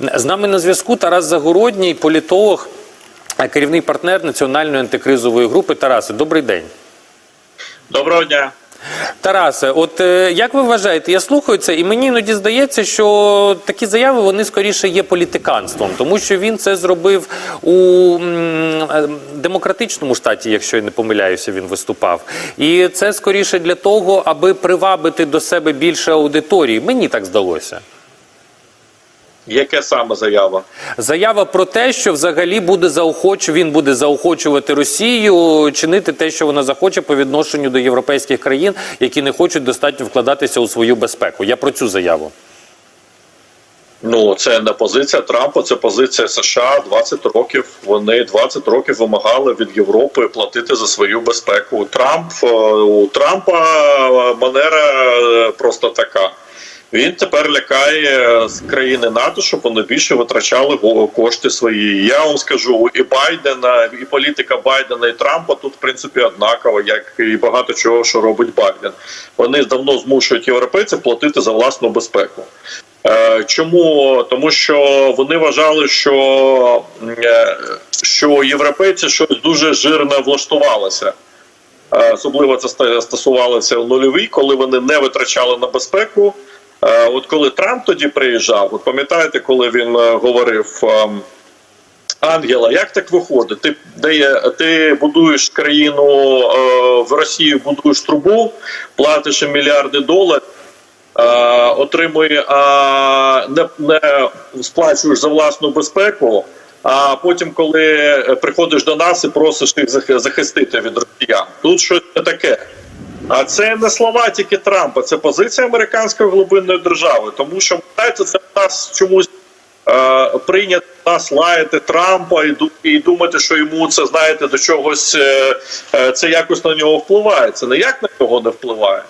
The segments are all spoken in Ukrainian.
З нами на зв'язку Тарас Загородній, політолог, керівний партнер національної антикризової групи. Тарасе, добрий день. Доброго дня. Тарасе, от е, як ви вважаєте, я слухаю це, і мені іноді здається, що такі заяви вони скоріше є політиканством, тому що він це зробив у е, демократичному штаті, якщо я не помиляюся, він виступав. І це скоріше для того, аби привабити до себе більше аудиторії. Мені так здалося. Яке саме заява? Заява про те, що взагалі буде заохоч... він буде заохочувати Росію чинити те, що вона захоче по відношенню до європейських країн, які не хочуть достатньо вкладатися у свою безпеку. Я про цю заяву. Ну це не позиція Трампа, це позиція США. 20 років. Вони 20 років вимагали від Європи платити за свою безпеку. Трамп е, у Трампа манера е, просто така. Він тепер лякає з країни НАТО, щоб вони більше витрачали кошти свої. Я вам скажу, і Байдена, і політика Байдена і Трампа тут в принципі однакова, як і багато чого, що робить Байден. Вони давно змушують європейців платити за власну безпеку. Е, Чому? Тому що вони вважали, що, е, що європейці щось дуже жирно влаштувалося. Е, Особливо це стосувалося в нульовій, коли вони не витрачали на безпеку. Е, От коли Трамп тоді приїжджав, от пам'ятаєте, коли він е, говорив. ем, Ангела, як так виходить? Ти дає, ти будуєш країну е, в Росію, будуєш трубу, платиш мільярди доларів, отримує, а не, не сплачуєш за власну безпеку. А потім, коли приходиш до нас і просиш їх захистити від росіян, тут щось не таке. А це не слова тільки Трампа, це позиція американської глибинної держави. Тому що знаєте, це в нас чомусь е, прийнято нас лаяти Трампа і, і думати, що йому це знаєте до чогось е, е, це якось на нього впливає. Це ніяк на нього не впливає.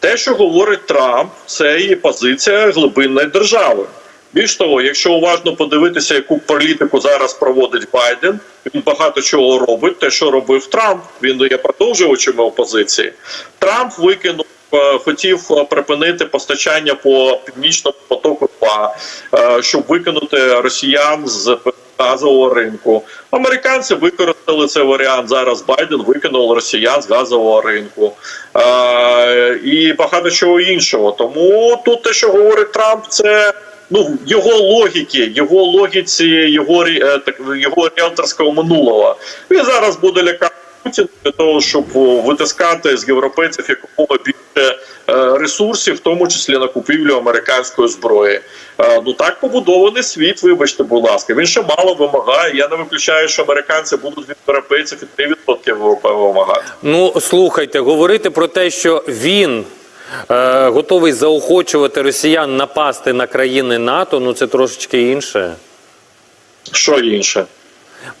Те, що говорить Трамп, це є позиція глибинної держави. Більш того, якщо уважно подивитися, яку політику зараз проводить Байден, він багато чого робить. Те, що робив Трамп, він є продовжувачем опозиції. Трамп викинув. е, Хотів е, припинити постачання по північному потоку 2, е, щоб викинути росіян з газового ринку. Американці використали цей варіант. Зараз Байден викинув росіян з газового ринку і багато чого іншого. Тому тут те, що говорить Трамп, це ну його логіки, його логіці, його е, його ріелторського минулого. Він зараз буде лякати Путіна для того, щоб витискати з європейців якомога більше е, ресурсів, в тому числі на купівлю американської зброї. Е, Ну так побудований світ. Вибачте, будь ласка. Він ще мало вимагає. Я не виключаю, що американці будуть від європейців і 3% ВВП вимагати. Ну слухайте, говорити про те, що він. Е, Готовий заохочувати росіян напасти на країни НАТО, ну це трошечки інше. Що інше?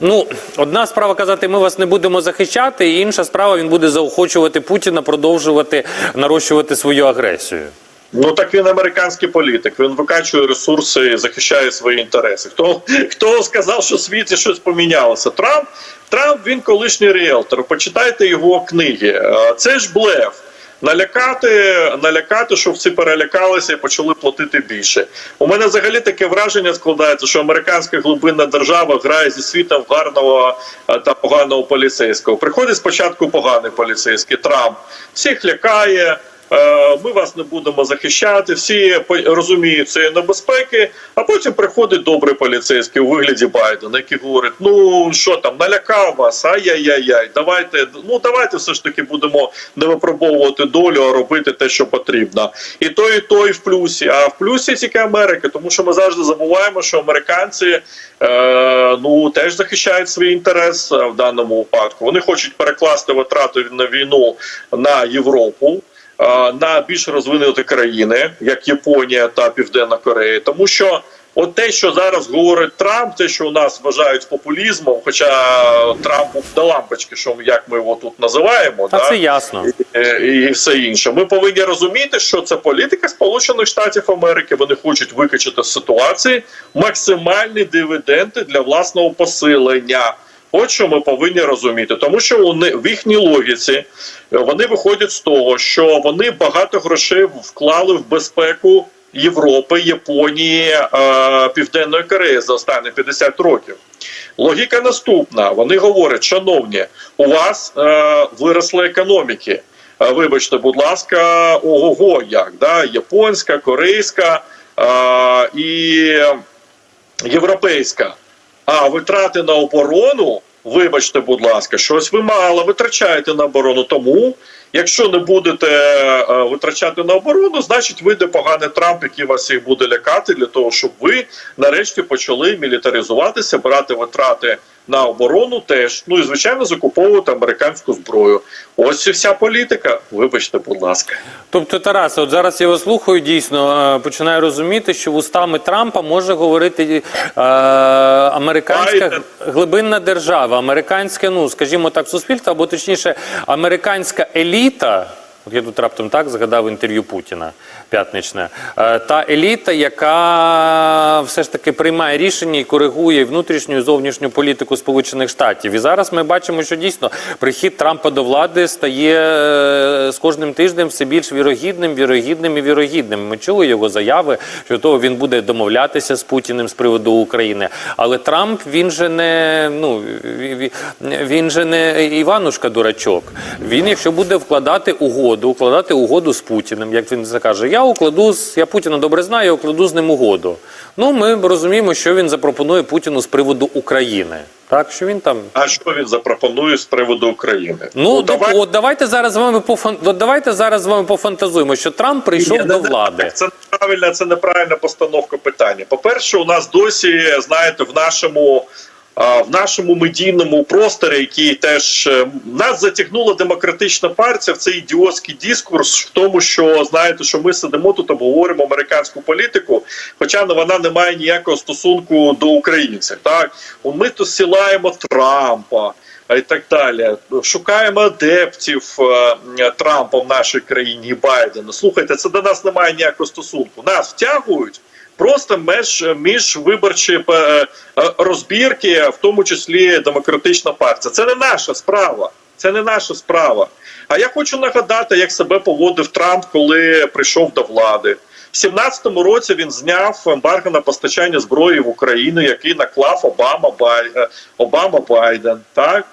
Ну, одна справа казати, ми вас не будемо захищати, і інша справа він буде заохочувати Путіна продовжувати нарощувати свою агресію. Ну так він американський політик. Він викачує ресурси, захищає свої інтереси. Хто хто сказав, що в світі щось помінялося? Трамп Трамп він колишній ріелтор. Почитайте його книги. Е, Це ж блеф. Налякати, налякати, щоб всі перелякалися і почали платити більше. У мене взагалі таке враження складається, що американська глибинна держава грає зі світом гарного е, та поганого поліцейського. Приходить спочатку поганий поліцейський Трамп, всіх лякає. Е, Ми вас не будемо захищати. Всі розуміють цієї небезпеки. А потім приходить добрий поліцейський у вигляді Байдена, який говорить: ну що там, налякав вас, ай-яй-яй-яй, давайте, ну давайте все ж таки будемо не випробовувати долю, а робити те, що потрібно. І той, і той в плюсі. А в плюсі тільки Америка, тому що ми завжди забуваємо, що американці е, ну теж захищають свій інтерес е, в даному випадку. Вони хочуть перекласти витрати на війну на Європу на більш розвинуті країни, як Японія та Південна Корея, тому що. От те, що зараз говорить Трамп, те, що у нас вважають популізмом, хоча Трампу до лампочки, що як ми його тут називаємо, А да? це ясно. і, і все інше. Ми повинні розуміти, що це політика Сполучених Штатів Америки. Вони хочуть викачати з ситуації максимальні дивіденди для власного посилення. От що ми повинні розуміти, тому що вони в їхній логіці е, вони виходять з того, що вони багато грошей вклали в безпеку Європи, Японії, е, Південної Кореї за останні 50 років. Логіка наступна: вони говорять, шановні, у вас е, виросли економіки. Е, Вибачте, будь ласка, ого, як да? японська, корейська е, і європейська. А витрати на оборону, вибачте, будь ласка, щось ви мало витрачаєте на оборону. Тому, якщо не будете е, витрачати на оборону, значить вийде поганий Трамп, який вас їх буде лякати, для того, щоб ви нарешті почали мілітаризуватися, брати витрати на оборону теж. Ну і звичайно закуповувати американську зброю. Ось і вся політика. Вибачте, будь ласка. Тобто, Тарасе, от зараз я вас слухаю, дійсно е, починаю розуміти, що вустами Трампа може говорити е, американська Байден. глибинна держава, американське, ну скажімо так, суспільство, або точніше, американська еліта. От я тут раптом так згадав інтерв'ю Путіна п'ятничне. Е, Та еліта, яка все ж таки приймає рішення і коригує внутрішню і зовнішню політику Сполучених Штатів. І зараз ми бачимо, що дійсно прихід Трампа до влади стає е, з кожним тижнем все більш вірогідним, вірогідним і вірогідним. Ми чули його заяви, що того він буде домовлятися з Путіним з приводу України. Але Трамп він же не ну ві- ві- він же не Іванушка дурачок. Він, якщо буде вкладати угоду, укладати угоду з Путіним, як він це каже, я укладу з я Путіна добре знаю, я укладу з ним угоду. Ну ми розуміємо, що він запропонує Путіну з приводу України. Так, що він там А що він запропонує з приводу України? Ну, давай- давай... от давайте зараз з вами пофан... от давайте зараз з вами пофантазуємо, що Трамп прийшов Ні, до не- влади. Це неправильна, це неправильна постановка питання. По-перше, у нас досі, знаєте, в нашому. В нашому медійному просторі, який теж е, нас затягнула демократична партія в цей ідіотський дискурс в тому, що знаєте, що ми сидимо тут обговоримо американську політику, хоча вона не має ніякого стосунку до українців. Так ми тут сілаємо Трампа, і так далі. Шукаємо адептів е, Трампа в нашій країні і Байдена. Слухайте, це до нас не має ніякого стосунку. Нас втягують. Просто між, між виборчі е, е, розбірки, в тому числі демократична партія. Це не наша справа. Це не наша справа. А я хочу нагадати, як себе поводив Трамп, коли прийшов до влади. В 17-му році він зняв ембарго на постачання зброї в Україну, який наклав Обама Бай... е, Обама Байден. Так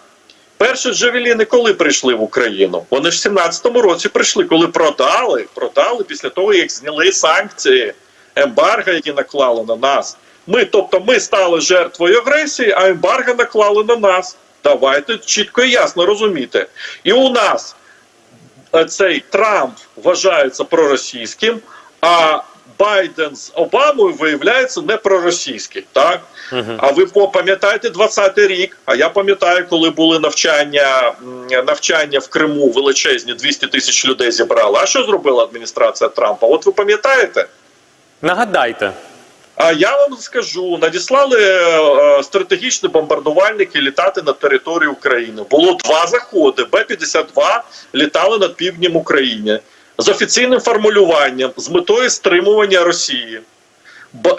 перші джавеліни коли прийшли в Україну? Вони ж в 17-му році прийшли, коли продали, продали після того, як зняли санкції ембарго, які наклали на нас. Ми, тобто, ми стали жертвою агресії, а ембарго наклали на нас. Давайте чітко і ясно розуміти. І у нас е, цей Трамп вважається проросійським, а Байден з Обамою виявляється не проросійський. Так? А ви пам'ятаєте 20-й рік? А я пам'ятаю, коли були навчання, навчання в Криму величезні 200 тисяч людей зібрали. А що зробила адміністрація Трампа? От ви пам'ятаєте? Нагадайте. А я вам скажу: надіслали е, стратегічні бомбардувальники літати над територією України. Було два заходи. Б-52 літали над півднем України з офіційним формулюванням з метою стримування Росії.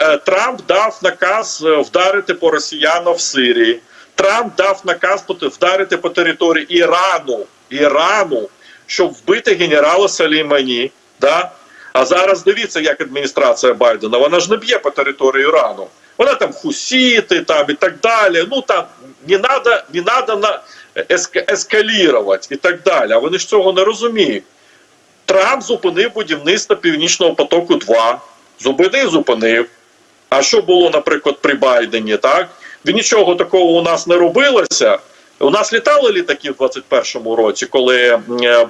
Е, Трамп дав наказ е, вдарити по росіянам в Сирії. Трамп дав наказ вдарити по території Ірану, Ірану, щоб вбити генерала Салімані. Да? А зараз дивіться, як адміністрація Байдена. Вона ж не б'є по території Ірану. Вона там хусіти там і так далі. Ну там не надо, не надо на еск- ескалірувати і так далі. А вони ж цього не розуміють. Трамп зупинив будівництво Північного потоку 2 Зупинив, зупинив. А що було, наприклад, при Байдені, так? Нічого такого у нас не робилося. У нас літали літаки в 21-му році, коли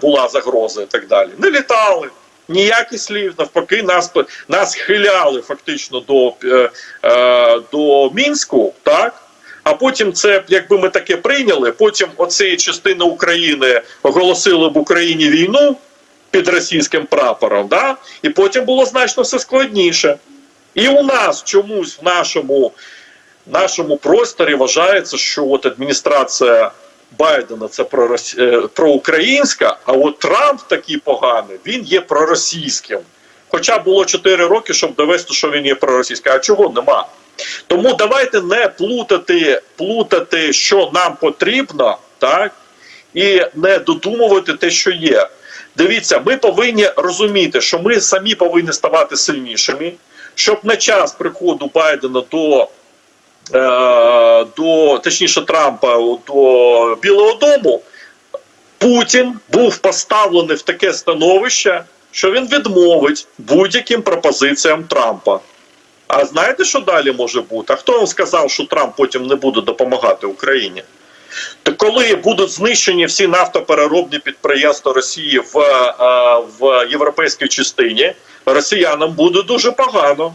була загроза і так далі. Не літали. Ніяких слів, навпаки, нас нас хиляли фактично до, е, е, до Мінську, так? А потім це, якби ми таке прийняли, потім оці частини України оголосили б Україні війну під російським прапором, да? і потім було значно все складніше. І у нас чомусь в нашому, нашому просторі вважається, що от адміністрація Байдена це пророс... е, проукраїнська, а от Трамп такий поганий, він є проросійським. Хоча було 4 роки, щоб довести, що він є проросійським. А чого нема? Тому давайте не плутати, плутати, що нам потрібно, так, і не додумувати те, що є. Дивіться, ми повинні розуміти, що ми самі повинні ставати сильнішими, щоб на час приходу Байдена до, до точніше Трампа до Білого Дому. Путін був поставлений в таке становище, що він відмовить будь-яким пропозиціям Трампа. А знаєте, що далі може бути? А хто вам сказав, що Трамп потім не буде допомагати Україні? То коли будуть знищені всі нафтопереробні підприємства Росії в, е, в європейській частині, росіянам буде дуже погано.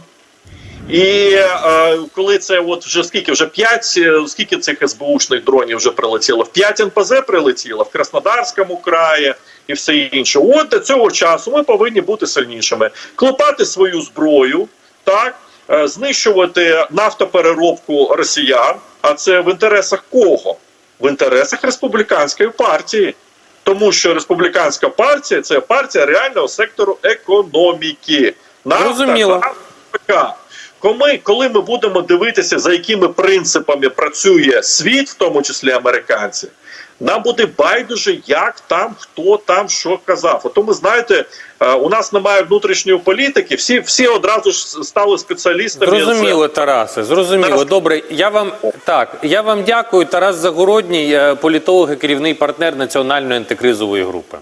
І е, коли це от вже скільки вже 5, скільки цих СБУшних дронів вже прилетіло? В 5 НПЗ прилетіло, в Краснодарському краї і все інше. От до цього часу ми повинні бути сильнішими, клепати свою зброю, так е, знищувати нафтопереробку росіян. А це в інтересах кого? В інтересах республіканської партії. Тому що республіканська партія це партія реального сектору економіки. Нафта, Зрозуміло. газ, ПК. Коли, коли ми будемо дивитися, за якими принципами працює світ, в тому числі американці, нам буде байдуже, як там, хто там що казав. Ото ми знаєте, е, у нас немає внутрішньої політики, всі, всі одразу ж стали спеціалістами. Зрозуміло, Тарасе. Зрозуміло. Тарас- Добре, я вам так. Я вам дякую. Тарас Загородній, е, політолог і керівний партнер національної антикризової групи.